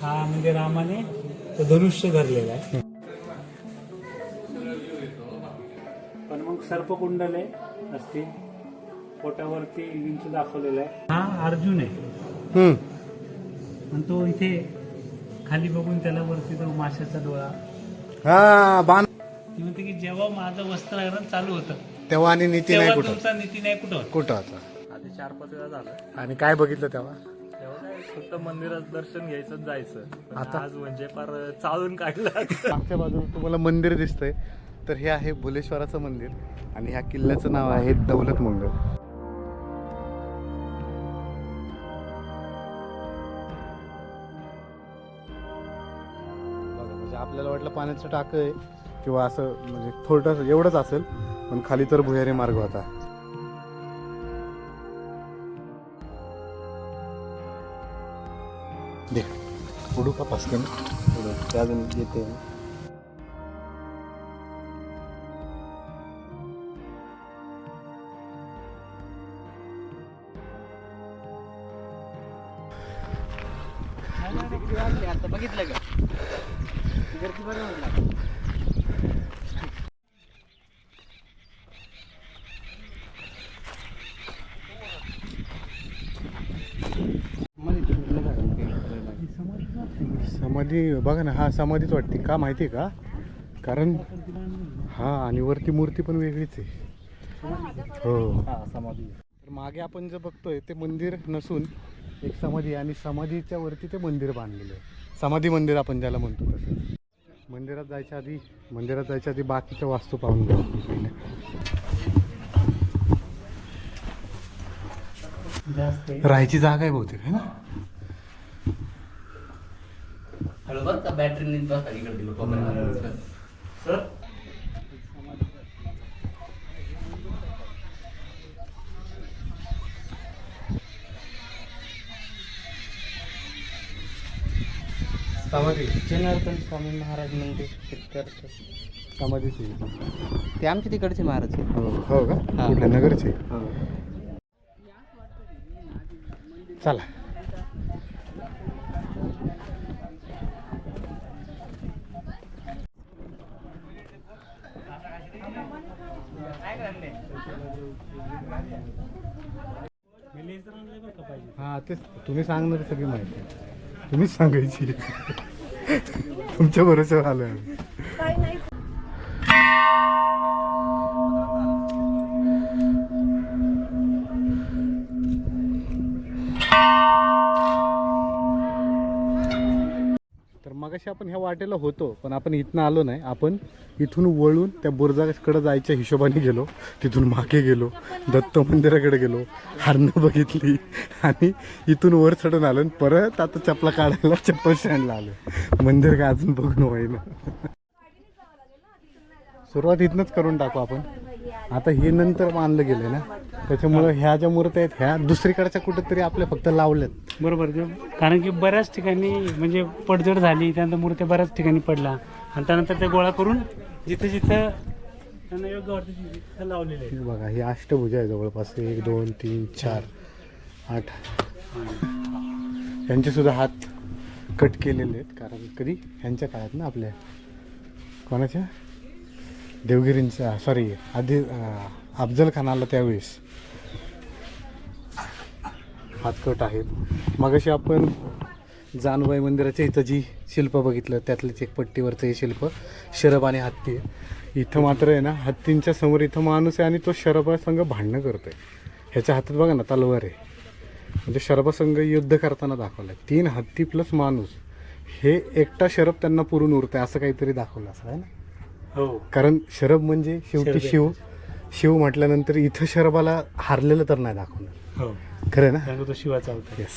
हा म्हणजे रामाने तो धनुष्य धरलेला आहे. पण मग सर्पकुंडले असतील. पोटावरती विंचू दाखवलेला आहे. हा अर्जुन आहे. हम्म. आणि तो इथे खाली बघून त्याला वरती तो माशाचा डोळा. हा बाण. ती म्हणते की जेव्हा माझं वस्त्रहरण चालू होतं तेव्हा आणि नीती नाही तेव्हा कुठं. तुमचा नीती नाही कुठं. कुठं होता? आधी चार पाच वेळा झालं. आणि काय बघितलं तेव्हा? फक्त मंदिरात दर्शन घ्यायचं जायचं. आता? आज म्हणजे फार चालून काढलं. मागच्या बाजूला तुम्हाला मंदिर दिसतंय. तर हे आहे भुलेश्वराचं मंदिर आणि ह्या किल्ल्याचं नाव आहे दौलत मंगल म्हणजे आपल्याला वाटलं पाण्याचं टाकं आहे किंवा असं म्हणजे थोडं एवढंच असेल पण खाली तर भुयारी मार्ग होता. देख. उडू का पास त्या अजून येते. समाधी बघा ना हा समाधीच वाटते. का माहिती आहे का? कारण हा आणि वरती मूर्ती पण वेगळीच आहे. हो. तर मागे आपण जे बघतोय ते मंदिर नसून एक समाधी आणि समाधीच्या वरती ते मंदिर बांधलेलं आहे. समाधी मंदिर आपण ज्याला म्हणतो तसं. मंदिरात जायच्या आधी मंदिरात जायच्या आधी बाकीच्या वास्तू पाहून घेऊ. राहायची जागा आहे बहुतेक है ना? हळू बरं का बॅटरी बस इकडे. सर समाधी जनार्दन स्वामी महाराज मंदिर तिकडचं. समाधीची. ते आमच्या तिकडचे महाराज आहेत. हो हो का हा. कुठल्या नगरचे चला मी लेझर आणलंय बरं का पाहिजे हा तेच तुम्ही सांगणार सगळी माहिती तुम्हीच सांगायची. तुमच्या बरोबर आलं मगाशी आपण ह्या वाटेला होतो पण आपण इथनं आलो नाही. आपण इथून वळून त्या बुरजाकडे जायच्या हिशोबाने गेलो. तिथून मागे गेलो दत्त मंदिराकडे गेलो हरणं बघितली आणि इथून वर चढून आलो आणि परत आता चपला काढायला चप्पल स्टँडला आलो. मंदिर काय अजून बघून होईना. सुरुवात इथनंच करून टाकू आपण. आता हे नंतर मानलं गेलं ना. त्याच्यामुळं ह्या ज्या मूर्त्या आहेत ह्या दुसरीकडच्या कुठेतरी आपल्या फक्त लावल्यात. बरोबर कारण की बऱ्याच ठिकाणी म्हणजे पडझड झाली त्यानंतर मूर्त्या बऱ्याच ठिकाणी पडला. आणि त्यानंतर ते गोळा करून जिथं जिथं त्यांना योग्य वाटतं तिथे तिथं लावलेले आहे हे बघा ही अष्टभुजा आहे जवळपास. एक दोन तीन चार आठ. यांचे सुद्धा हात कट केलेले आहेत कारण कधी? ह्यांच्या काळात ना आपल्या. कोणाच्या? देवगिरींचा सॉरी आधी अफजल खानाला त्यावेळेस हातकट आहेत मगाशी आपण जानबाई मंदिराच्या इथं जी शिल्प बघितलं त्यातलंच एक पट्टीवरचं हे शिल्प शरब आणि हत्ती. आहे इथं मात्र आहे ना हत्तींच्या समोर इथं माणूस आहे आणि तो शरबासंघ भांडणं करतो आहे ह्याच्या हातात बघा ना तलवार आहे. म्हणजे शरबासंघ युद्ध करताना दाखवलं आहे तीन हत्ती प्लस माणूस. हे एकटा शरब त्यांना पुरून उरतं आहे असं काहीतरी दाखवलं असं आहे ना? हो. कारण शरब म्हणजे शेवटी शरब. शिव. शिव म्हटल्यानंतर इथं शरबाला हारलेलं तर नाही दाखवणार. हो. खरं ना? कारण तो शिवाचा होता येस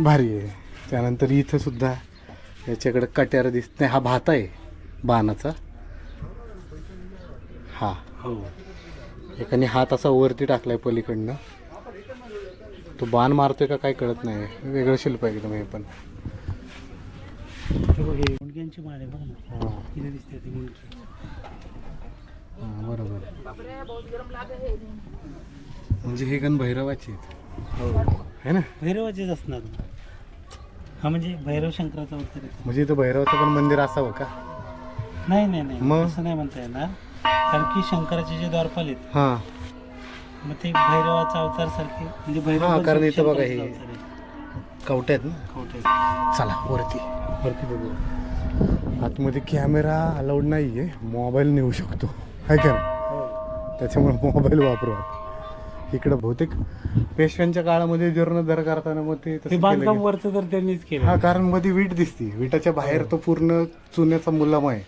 भारी आहे. त्यानंतर इथं सुद्धा याच्याकडे कट्यार दिसत नाही हा भाता आहे बाणाचा. हा. हो. एकाने हात असा वरती टाकलाय पलीकडनं. तो बाण मारतोय का काय कळत नाही. वेगळं शिल्प आहे एकदम हे पण. हे बघ, हे मुंडक्यांची माळ आहे बघ ना. हा, तिथे दिसते ती मुंडकी हा, बरोबर. म्हणजे हे गण भैरवाचे आहेत. हो. है ना? भैरवाचेच असणार. हा म्हणजे भैरव शंकराचा अवतार आहे. म्हणजे इथं भैरवाचं पण मंदिर असावं का? नाही नाही नाही. मग? असं नाही म्हणता येणार. कारण की शंकराचे जे द्वारपाल आहेत हां. मग ते भैरवाचा अवतार सारखे म्हणजे भैरव हा, कारण इथं बघा हे- अवतार आहे. कवटे आहेत ना चला वरती. वरती बघू. आतमध्ये कॅमेरा अलाउड नाही आहे मोबाईल नेऊ शकतो. आहे का नाही? त्याच्यामुळे मोबाईल वापरू इकडं बहुतेक पेशव्यांच्या काळामध्ये जीर्णोद्धार करताना मग ते हे बांधकाम. वरचं तर त्यांनीच केलं. हा कारण मध्ये वीट दिसती. विटाच्या बाहेर तो पूर्ण चुन्याचा मुलाम आहे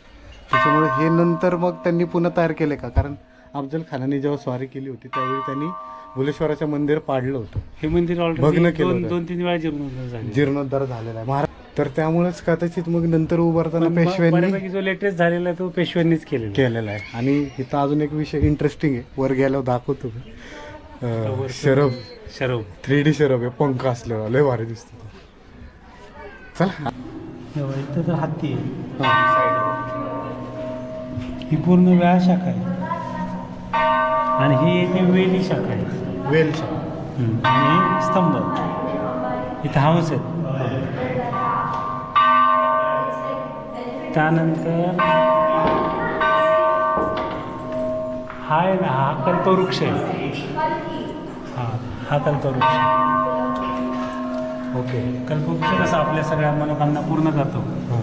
त्याच्यामुळे हे नंतर मग त्यांनी पुन्हा तयार केले का? कारण अफजल खानाने जेव्हा स्वारी केली होती त्यावेळी त्यांनी भुलेश्वराचं मंदिर पाडलं होतं. हे मंदिर भग्न केलं दोन तीन वेळा जीर्णोद्धार झालेला आहे. महाराज तर त्यामुळेच कदाचित मग नंतर उभारताना पेशव्यांनी बऱ्यापैकी जो लेटेस्ट झालेला आहे तो पेशव्यांनीच केलेला केलेला आहे. आणि इथं अजून एक विषय इंटरेस्टिंग आहे. वर गेल्यावर दाखवतो मी. अं, शरब शरव थ्री डी शरब आहे. पंख असलेला लय भारी दिसतो तो. चला. इथं तर हत्ती आहे. हा. पूर्ण व्याळ शाखा आहे. आणि ही येते वेली शाखा आहे. वेल आणि स्तंभ. इथं हाऊस आहेत. त्यानंतर हा आहे ना हा कल्पवृक्ष आहे हा हा कल्पवृक्ष ओके कल्पवृक्ष कसा आपल्या सगळ्या मनोकामना पूर्ण करतो हा.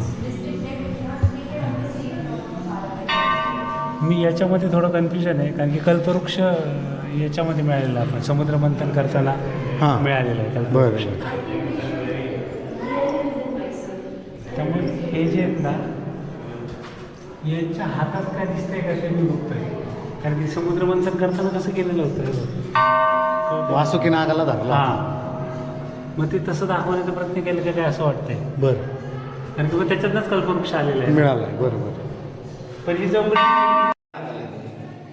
मी याच्यामध्ये थोडं कन्फ्युजन आहे कारण की कल्पवृक्ष याच्यामध्ये मिळालेला आपण समुद्र मंथन करताना हा. मिळालेला आहे कल्पवृक्ष. त्यामुळे हे जे आहेत ना यांच्या हातात काय दिसतंय का ते मी बघतोय. कारण की समुद्र मंथन करताना कसं केलेलं होतं वासुकी नागाला धरला हां. मग ते तसं दाखवण्याचा प्रयत्न केला का काय असं वाटतंय? बर. कारण की मग त्याच्यातनंच कल्पवृक्ष आलेला आहे. मिळालाय बरोबर पण ही जवळ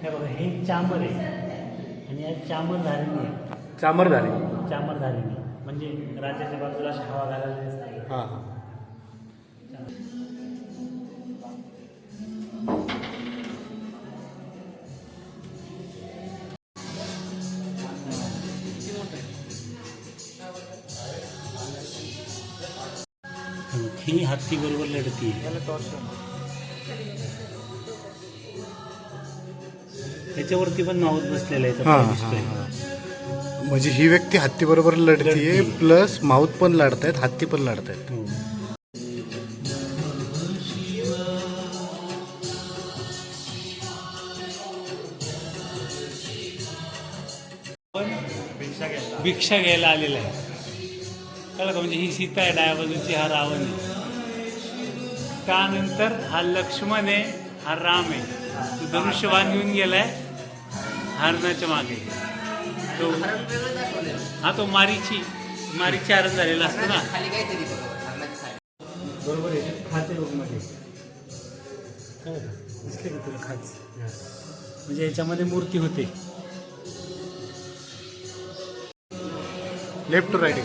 हे बघा हे चामर आहे. आणि या चामर धारिणी आहे. चामरधारी. चामर धारिणी म्हणजे राजाच्या बाजूला अशी हवा घालायला हा हा. ही हत्ती बरोबर लढती त्याच्यावरती पण मावत बसलेला आहे. म्हणजे ही व्यक्ती हत्ती बरोबर लढतीये लढतीये. प्लस माऊत पण लढतायत हत्ती पण लढतायत हो. भिक्षा घ्यायला आलेला आहे कळलं का म्हणजे ही सीता आहे डाव्या बाजूची हा रावण आहे त्यानंतर हा लक्ष्मण आहे हा राम आहे. तो धनुष्यबाण घेऊन गेलाय हरणाच्या मागे. तो हा तो मारीची मारीची हरण झालेला असतो ना. बरोबर आहे. खाते रोगमध्ये दिसले का तुला खाच म्हणजे याच्यामध्ये मूर्ती होते. लेफ्ट टू राईट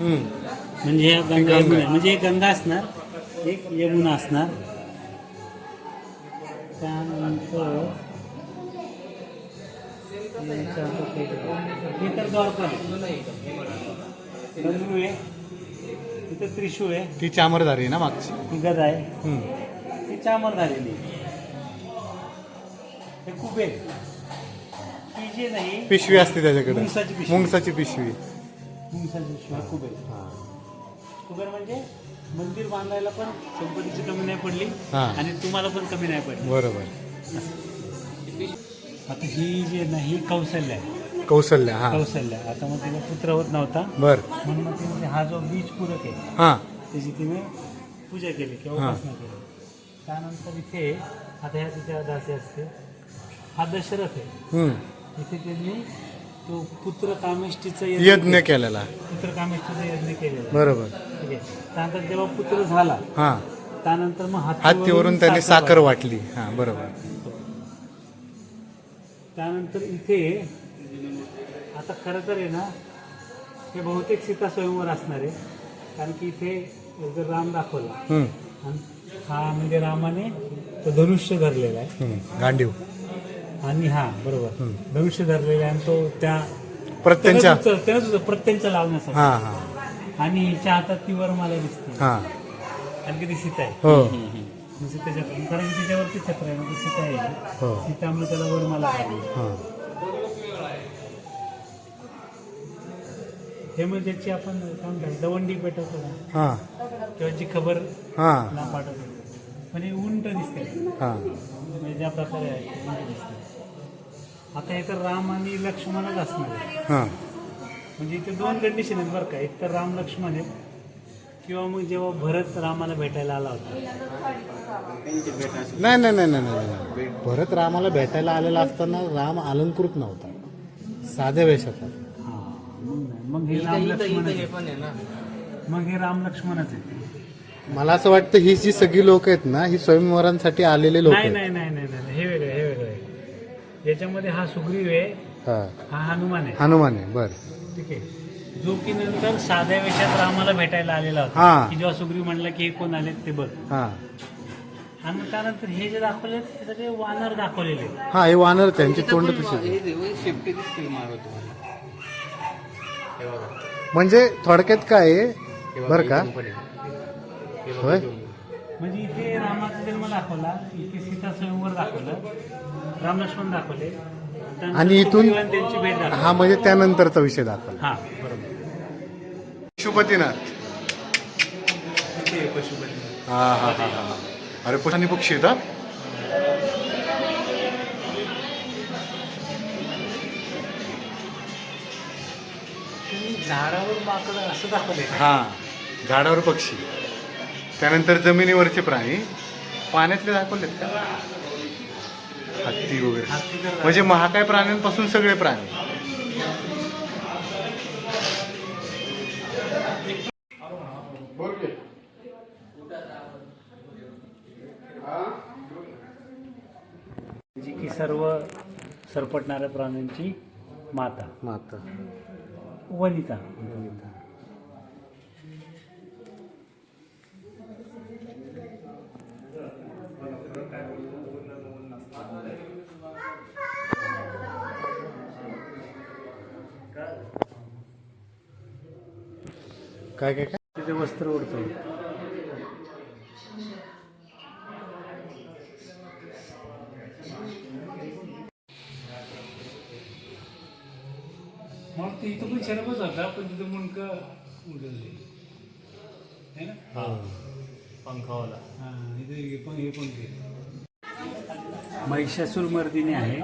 म्हणजे ह्या गंगा यमुना म्हणजे एक गंगा असणार एक यमुना असणार. त्यानंतर हे तर द्वारका आहे. त्रिशूळ आहे. ती चामरदारी आहे ना मागची? ही गदा आहे. ती चामर झालेली हे कुबेर. ही जे नाही पिशवी असते त्याच्याकडे. मुंगसाची पिशवी. मुंगसाची पिशवी. मुंगसाची शिवाय कुबेर. कुबेर म्हणजे मंदिर बांधायला पण संपत्तीची कमी नाही पडली हा. आणि तुम्हाला पण कमी नाही पडली. बरोबर. आता ही जी आहे ना ही कौशल्य आहे. कौशल्य हा. कौशल्य आता मग तिला पुत्र होत नव्हता. बर. म्हणून मग तिने हा जो बीज पूरक आहे हा. त्याची तिने पूजा केली किंवा. उपासना केली. त्यानंतर इथे आता ह्या तिच्या दासी असते. हा दशरथ आहे. इथे त्यांनी तो पुत्र कामेष्टीचा यज्ञ केलेला. पुत्र कामेष्टीचा यज्ञ केलेला. बरोबर. ठीक आहे. त्यानंतर जेव्हा पुत्र झाला हा. त्यानंतर मग हत्तीवरून त्यांनी साखर वाटली. हा बरोबर. त्यानंतर इथे आता खरं तर आहे ना हे बहुतेक सीता स्वयंवर असणार आहे. कारण की इथे जर राम दाखवला हम्म. आणि हा म्हणजे रामाने तो धनुष्य धरलेला आहे. हम्म. गांडीव. आणि हा बरोबर. धनुष्य धरलेला आणि तो त्या प्रत्यंच्या त्यानंच प्रत्यंच्या लावण्यासाठी. हा हा. आणि हिच्या हातात ती वरमाला दिसते. हा. आणि किती सीता आहे. हो. मग सीतेच्या कारण की तिच्यावरती छत्र आहे ती सीता आहे. हो. सीतामुळे त्याला वरमाला लागली हा. हे म्हणजे ज्याची आपण काय म्हणतात दवंडी पेटवतो ना. हा. किंवा जी खबर हा. ना पाठवतो. म्हणजे उंट दिसते. हा. म्हणजे ज्या प्रकारे आहे ते उंट दिसते. आता हे तर राम आणि लक्ष्मणच असणार आहे. हा म्हणजे इथे दोन कंडिशन आहेत बरं का एक तर राम लक्ष्मण आहे किंवा मग जेव्हा भरत रामाला भेटायला आला होता नाही नाही नाही नाही नाही नाही. भरत रामाला भेटायला आलेला असताना राम अलंकृत नव्हता साध्या वेशात होता. हा मग नाही. मग हे राम लक्ष्मणच आहे. पण आहे ना मग हे राम लक्ष्मणच आहे मला असं वाटतं ही जी सगळी लोक आहेत ना ही स्वयंवरांसाठी आलेले लोक नाही आहेत नाही नाही नाही नाही हे वेगळं हे याच्यामध्ये हा सुग्रीव आहे हा. हा हनुमान आहे. हनुमान आहे बर. ठीक आहे. जो की नंतर साध्या वेशात रामाला भेटायला आलेला होता. हा. की जेव्हा सुग्रीव म्हणला की हे कोण आलेत ते बघ. हा. आणि त्यानंतर हे जे दाखवले ते सगळे वानर दाखवलेले. आहेत. हा हे वानर त्यांची तोंड तशी शेपटी दिसते मारत तुम्हाला. हे बघा. म्हणजे थोडक्यात काय आहे? बघा, बरं का? इथून पण आहे. हे बघा, होय? इथून. म्हणजे इथे रामाचा जन्म दाखवला इथे सीता स्वयंवर दाखवलं. राम लक्ष्मण दाखवले आणि इथून- त्यांची भेट दाखवली. हा म्हणजे त्यानंतरचा विषय दाखवला. हा बरोबर. पशुपतीनाथ. इथे पशुपती हा हा हा हा. अरे पक्षी येतात झाडावर माकडं असं दाखवले हा झाडावर पक्षी. त्यानंतर जमिनीवरचे प्राणी. पाण्यातले दाखवलेत का? हत्ती वगैरे. म्हणजे महाकाय प्राण्यांपासून सगळे प्राणी? जी की सर्व सरपटणाऱ्या प्राण्यांची माता. माता. वनिता. काय काय काय? तिथे वस्त्र उडतो मग ते इथं पण शरबच होता पण तिथं मुंडकं उडवले है ना? पंखावाला. हा इथे हे पण हे पण ते. महिषासूर मर्दिनी आहे.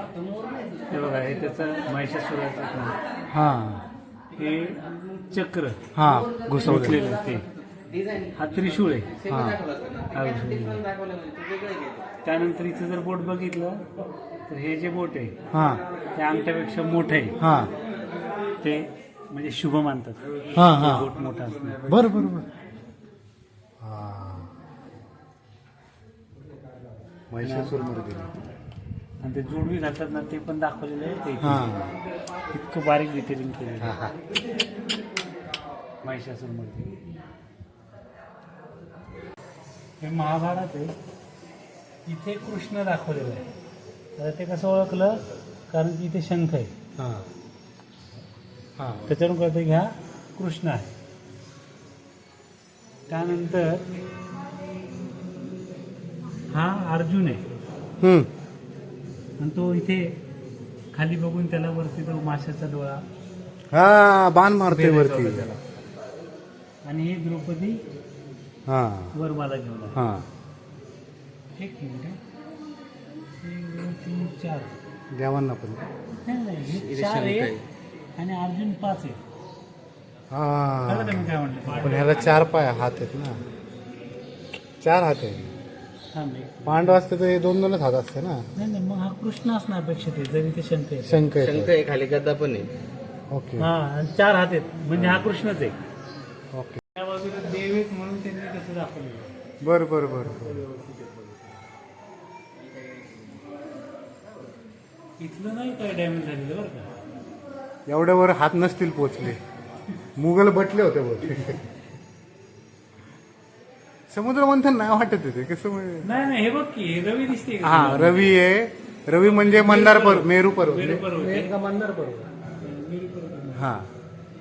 ते बघा हे त्याचं महिषासुराचं. हा. हे चक्र हा घुसवले ते. हा त्रिशूळ आहे. हा. हा. त्यानंतर इथं जर बोट बघितलं तर हे जे बोट आहे हा. ते अंगठ्यापेक्षा मोठं आहे. हा. ते म्हणजे शुभ मानतात. हा हा. बोट मोठा असणार. बर बर बर. हा. महिषासूर आणि ते जोडवी घालतात ना ते पण दाखवलेलं आहे. ते. हा. इतकं बारीक डिटेलिंग केलेलं हा आहे. हा महिषासूरमध्ये हे महाभारत आहे. इथे कृष्ण दाखवलेलं आहे. आता ते कसं ओळखलं? कारण की इथे शंख आहे. हा. हा. त्याच्यावरून कळतं हा कृष्ण आहे. त्यानंतर हा अर्जुन आहे. हम्म. आणि तो इथे खाली बघून त्याला वरती तो माशाचा डोळा हा बाण मारतोय वरती. आणि ही द्रौपदी हा. वरमाला घेऊन आहे. हा. एक मिनिट आहे. एक, दोन, तीन चार. देवांना पण. नाही नाही हे चार आहे आणि अर्जुन पाच आहे कळलं का हा मी काय म्हटलं पण ह्याला चार पाय हात आहेत ना. चार हात आहेत. थांब एक. पांडव असते तर हे दोन दोनच हात असते ना? नाही नाही मग हा कृष्ण असणार अपेक्षित आहे जरी ते शंख आहे. शंख शंख आहे खाली गदा पण आहे. ओके. हा आणि चार हात आहेत म्हणजे हा कृष्णच आहे. ओके. त्या बाजूला देव आहेत म्हणून त्यांनी कसं दाखवलं. बर बर बर. इथलं नाही काय डॅमेज झालेलं बरं का? एवढ्यावर हात नसतील पोचले. मुघल बटले होते बोल समुद्र मंथन नाही वाटत होते कसं म्हणजे? नाही नाही हे बघ की हे रवी दिसते का? हा रवी आहे. रवी म्हणजे मंदार पर्वत मेरू पर्वत. आहे. का मंदार पर्वत. मेरू पर्वत. हा.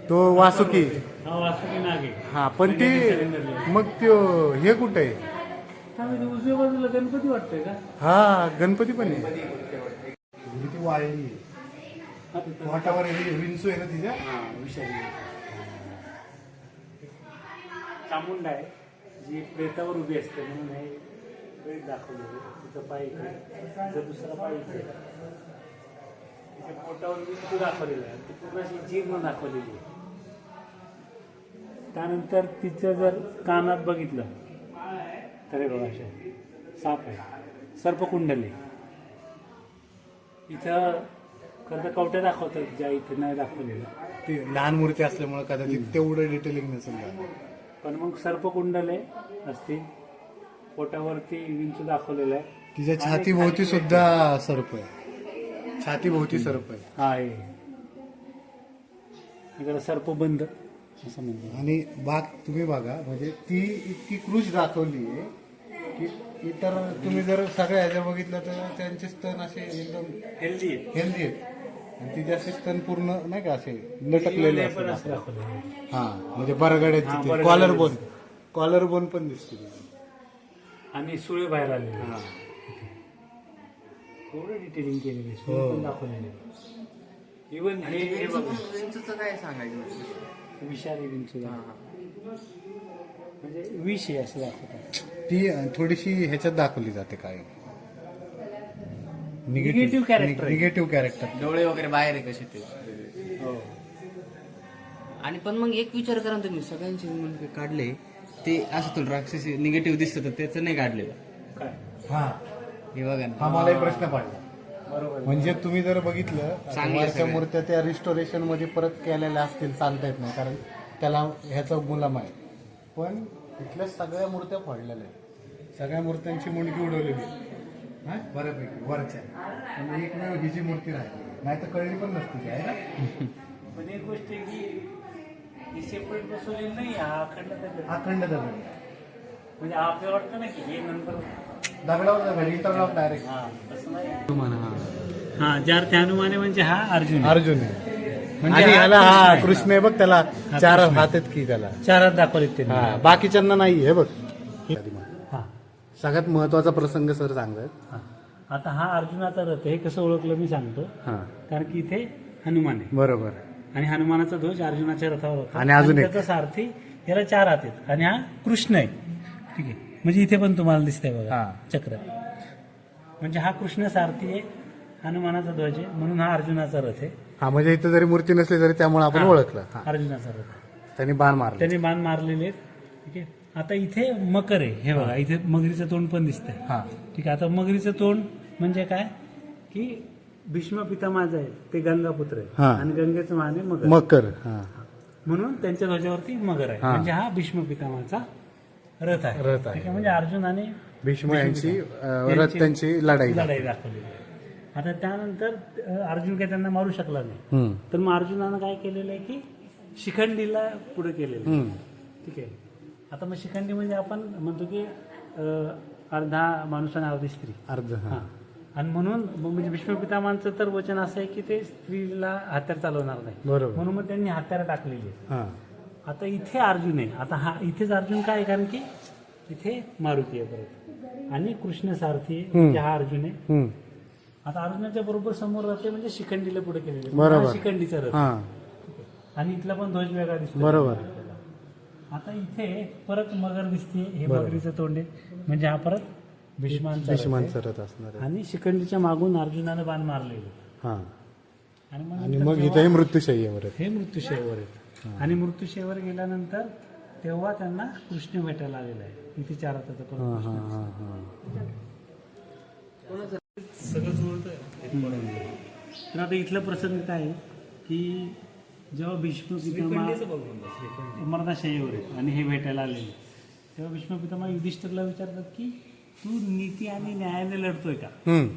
तो वासुकी. हा वासुकी नाग. आहे हा पण ते मग त्यो हे कुठे आहे? हा, म्हणजे उजव्या बाजूला गणपती वाटतोय का? हा गणपती पण आहे. ती वाळली. हा, तिथं. वाटावर विंचू आहे ना तिच्या? हा, विषारी. चामुंडा आहे. जी प्रेतावर उभी असते म्हणून हे प्रेत दाखवलेलं. तिचं पाय इकडे तिचा दुसरा पाय इकडे तिच्या पोटावर विंचू दाखवलेला आहे. ती पूर्ण अशी जीर्ण दाखवलेली आहे. त्यानंतर तिचं जर कानात बघितलं तर हे बघा साप आहे. सर्पकुंडल. इथं खरं तर कवट्या दाखवतात ज्या इथे नाही दाखवलेल्या. ती लहान मूर्ती असल्यामुळे कदाचित तेवढं डिटेलिंग नसेल. पण मग सर्पकुंडले असतील. पोटावरती विंचू दाखवलेला आहे. तिच्या छाती भोवती सुद्धा सर्प आहे. छाती भोवती सर्प आहे. हा आहे. इकडे सर्प बंद असं म्हणतो आणि बाग तुम्ही बघा म्हणजे ती इतकी कृष दाखवली आहे की इतर तुम्ही जर सगळ्या ह्याच्या बघितलं तर त्यांचे स्तन असे एकदम हेल्दी आहे. हेल्दी आहेत. आणि तिचे असे स्तन पूर्ण नाही का असे लटकलेले पण असतात. आहे. हा म्हणजे हा, बरगड्याची बरगड्याची. कॉलर बोन कॉलर बोन पण दिसते आणि सुळे बाहेर आलेले. हा. थोडं डिटेलिंग केलेली आहे. सुळे पण दाखवलेले इवन हे हे बघा. काय सांगायचं विषारी विंचू. म्हणजे विष आहे असं दाखवतात. ती थोडीशी ह्याच्यात दाखवली जाते काय. Character. आहे. निगेटिव्ह कॅरेक्टर डोळे वगैरे बाहेर आहे कसे ते हो. आणि पण मग एक विचार करा ना तुम्ही सगळ्यांचे मुलगे काढले ते असं तुला राक्षसी निगेटिव्ह दिसतं तर त्याचं नाही काढलेलं. काय? हा. हे बघा हा ना मलाही प्रश्न पडला. बरोबर. म्हणजे तुम्ही जर बघितलं सगळं. मूर्त्या त्या रिस्टोरेशनमध्ये परत केलेल्या असतील सांगता येत नाही कारण त्याला ह्याचा मुलाम आहे. पण इथल्या सगळ्या मूर्त्या फोडलेल्या आहेत. सगळ्या मूर्त्यांची मुंडकी उडवलेली आहे. हा? बऱ्यापैकी वरच्या. एकमेव ही जी मूर्ती राहिली. नाही तर कळली पण नसती ती, आहे ना? पण एक गोष्ट आहे की ही सेपरेट बसवलेली नाही हा अखंड दगड. अखंड दगड. म्हणजे आपल्याला वाटतं ना की हे नंतर दगडावर दगड इंटरलॉक डायरेक्ट हा तसं नाही. हा. ज्यार्थी हनुमाने म्हणजे हा अर्जुन आहे. अर्जुन आहे. म्हणजे आणि हा कृष्ण हा आहे. कृष्ण आहे बघ त्याला हा, चार कृष्ण. हात आहेत की त्याला. चार हात दाखवलेत त्यांनी. हा बाकीच्यांना नाही आहे बघ. हा सगळ्यात महत्त्वाचा प्रसंग सर सांगतात. हा. आता हा अर्जुनाचा रथ आहे हे कसं ओळखलं मी सांगतो. हा. कारण की इथे हनुमान आहे. बरोबर आणि हनुमानाचा ध्वज अर्जुनाच्या रथावर होता. आणि अजून एक. त्याचा सारथी याला चार हात आहेत. आणि हा कृष्ण आहे. ठीक आहे. म्हणजे इथे पण तुम्हाला दिसतंय बघा. हा. चक्र. म्हणजे हा कृष्ण सारथी आहे हनुमानाचा ध्वज आहे म्हणून हा अर्जुनाचा रथ आहे. हा म्हणजे इथं जरी मूर्ती नसली तरी त्यामुळे आपण. ओळखलं. हा. अर्जुनाचा रथ. त्यांनी बाण मारले. त्याने बाण मारलेले आहेत. ठीक आहे. आता इथे मकर आहे. हे बघा इथे मगरीचं तोंड पण दिसतंय. हा. ठीक आहे आता मगरीचं तोंड म्हणजे काय? की भीष्म पितामाज आहे ते गंगापुत्र आहे. हा. आणि गंगेचं मान आहे मगर. मकर हा. म्हणून त्यांच्या ध्वजावरती मगर आहे. हा. म्हणजे हा भीष्म पितामाचा रथ आहे. रथ आहे. ठीक आहे म्हणजे अर्जुन आणि भीष्म यांची अं, यांची रथ त्यांची लढाई लढाई दाखवलेली आहे आता त्यानंतर अं, अर्जुन काही त्यांना मारू शकला नाही. हम्म. तर मग अर्जुनानं काय केलेलं आहे की शिखंडीला पुढे केलेलं आहे. हम्म. ठीक आहे. आता मग शिखंडी म्हणजे आपण म्हणतो की अर्धा माणूस आणि अर्धी स्त्री. अर्ध हा. आणि म्हणून म्हणजे भीष्म पितामांचं तर वचन असं आहे की ते स्त्रीला हत्यार चालवणार नाही. बरोबर. म्हणून मग त्यांनी हत्यार टाकलेली. हा. आता इथे अर्जुन आहे. आता हा इथेच अर्जुन काय आहे? कारण की इथे मारुती आहे परत. आणि कृष्ण सारथी हा अर्जुन आहे. आता अर्जुनाच्या बरोबर समोर राहते म्हणजे शिखंडीला पुढे केलेले बरोबर. शिखंडीचा रथ. आणि इथला पण ध्वज वेगळा दिसतो बरोबर. आता इथे परत मगर दिसते हे मगरीचं तोंड आहे. म्हणजे हा परत भीष्मांचा रथ आहे. भीष्मांचं रथ असणार आहे. आणि शिखंडीच्या मागून अर्जुनानं बाण मारलेले. हा. आणि मग आणि नंतर मग तेव्हा इथेही मृत्यूशय्यावर आहे हे मृत्यूशयवर आहेत. आणि मृत्यूशयवर गेल्यानंतर तेव्हा त्यांना कृष्ण भेटायला आलेला आहे. इथे चार हाताचा हा हा कृष्ण. हा हा तर आता इथला प्रसंग काय आहे? की जेव्हा भीष्म पितामह अमरनाथ आहेत आणि हे भेटायला आलेले. तेव्हा भीष्म पितामह युधिष्ठिरला विचारतात की तू नीती आणि न्यायाने लढतोय का? हम्म.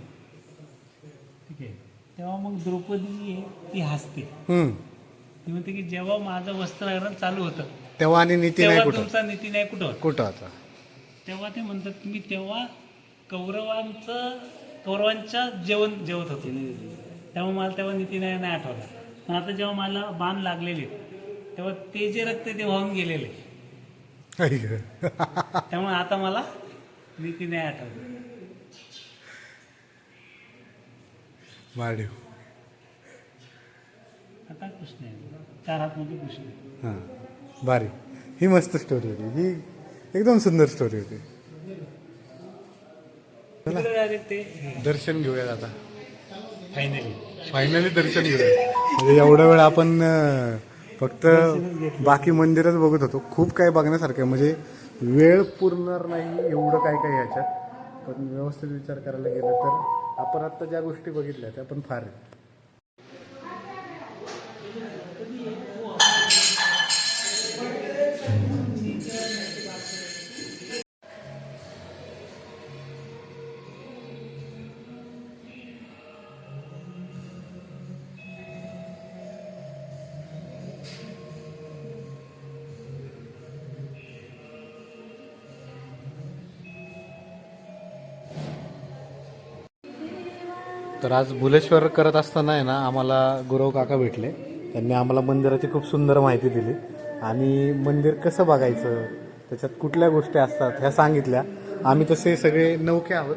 ठीक आहे. तेव्हा मग द्रौपदी जी आहे ती हसते. हम्म. ती म्हणते की जेव्हा माझं वस्त्रहरण चालू होतं तेव्हा आणि नीती नाही तेव्हा कुठं? तुमचा नीती न्याय कुठं होता? कुठं आता तेव्हा ते म्हणतात की मी तेव्हा कौरवांचं कौरवांच्या जेवण जेवत होतो. त्यामुळे मला तेव्हा नीतीने नाही आठवला. पण आता जेव्हा मला बाण लागलेले तेव्हा ते जे रक्त ते वाहून गेलेले. त्यामुळे आता मला नीती नाही आठवलं महादेव आता कृष्ण आहे. चार हातमध्ये कृष्ण आहे. हां. भारी. ही मस्त स्टोरी होती. ही एकदम सुंदर स्टोरी होती. ते दर्शन घेऊयात आता. फायनली फायनली दर्शन घेऊया म्हणजे एवढा वेळ आपण फक्त बाकी मंदिरच बघत होतो. खूप काही बघण्यासारखं आहे. म्हणजे वेळ पुरणार नाही एवढं काय काय ह्याच्यात पण व्यवस्थित विचार करायला गेलं तर आपण आत्ता ज्या गोष्टी बघितल्या त्या पण फार आहेत. तर आज बुलेश्वर करत असताना आहे ना आम्हाला गुरव काका भेटले. त्यांनी आम्हाला मंदिराची खूप सुंदर माहिती दिली. आणि मंदिर कसं बघायचं? त्याच्यात कुठल्या गोष्टी असतात ह्या सांगितल्या. आम्ही तसे सगळे नौके आहोत.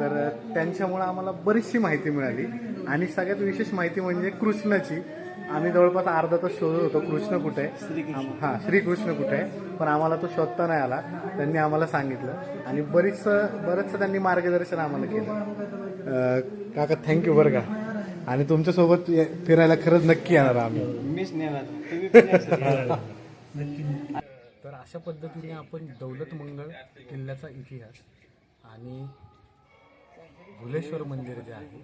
तर त्यांच्यामुळे आम्हाला बरीचशी माहिती मिळाली. आणि सगळ्यात विशेष माहिती म्हणजे कृष्णाची. आम्ही जवळपास अर्धा तास शोधत होतो कृष्ण कुठे? आहे हा श्रीकृष्ण कुठे? आहे पण आम्हाला तो शोधता नाही आला. त्यांनी आम्हाला सांगितलं. आणि बरीच बरंचसं त्यांनी मार्गदर्शन आम्हाला केलं. काका थँक्यू बरं का. आणि तुमच्यासोबत फिरायला खरंच नक्की येणार आम्ही. मीच नेणार तर अशा पद्धतीने आपण दौलत मंगळ किल्ल्याचा इतिहास आणि भुलेश्वर मंदिर जे आहे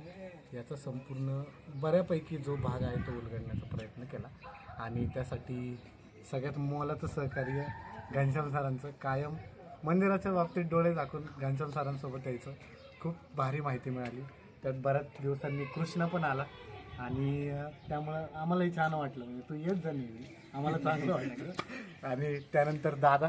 याचा संपूर्ण बऱ्यापैकी जो भाग आहे तो उलगडण्याचा प्रयत्न केला. आणि त्यासाठी सगळ्यात मोलाचं सहकार्य घनश्याम सरांचं. कायम मंदिराच्या बाबतीत डोळे झाकून घनश्याम सरांसोबत यायचं. खूप भारी माहिती मिळाली. त्यात बऱ्याच दिवसांनी कृष्ण पण आला आणि त्यामुळं आम्हालाही छान वाटलं. म्हणजे तू येत जा नेहमी. आम्हाला चांगलं वाटलं. आणि त्यानंतर दादा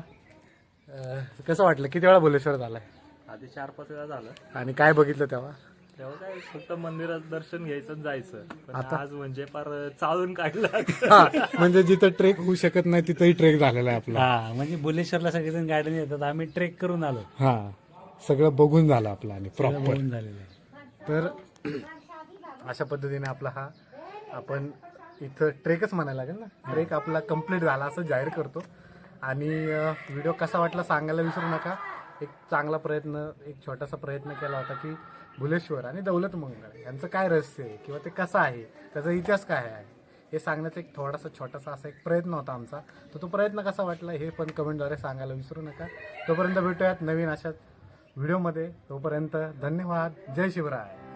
अं, कसं वाटलं? किती वेळा भुलेश्वर झालाय आधी चार पाच वेळा झालं. आणि काय बघितलं तेव्हा? तेव्हा काय फक्त मंदिरात दर्शन घ्यायचं आणि जायचं. पण आता? आज म्हणजे फार चालून काढलं. हा म्हणजे जिथं ट्रेक होऊ शकत नाही तिथंही ट्रेक झालेला आहे आपला. हा म्हणजे बुलेश्वरला सगळेजण गार्डन येतात. आम्ही ट्रेक करून आलो. हा. सगळं बघून झालं आपलं आणि प्रॉपर झालेलं आहे. तर अशा पद्धतीने आपला हा आपण इथं ट्रेकच म्हणायला लागेल ना? ट्रेक आपला कंप्लीट झाला असं जाहीर करतो. आणि व्हिडिओ कसा वाटला सांगायला विसरू नका. एक चांगला प्रयत्न एक छोटासा प्रयत्न केला होता की भुलेश्वर आणि दौलत मंगळ यांचं काय रहस्य आहे किंवा ते कसं आहे? त्याचा इतिहास काय आहे? हे सांगण्याचा एक थोडासा छोटासा असा एक प्रयत्न होता आमचा. तर तो प्रयत्न कसा वाटला हे पण कमेंटद्वारे सांगायला विसरू नका. तोपर्यंत भेटूयात नवीन अशाच व्हिडिओमध्ये तोपर्यंत धन्यवाद. जय शिवराय.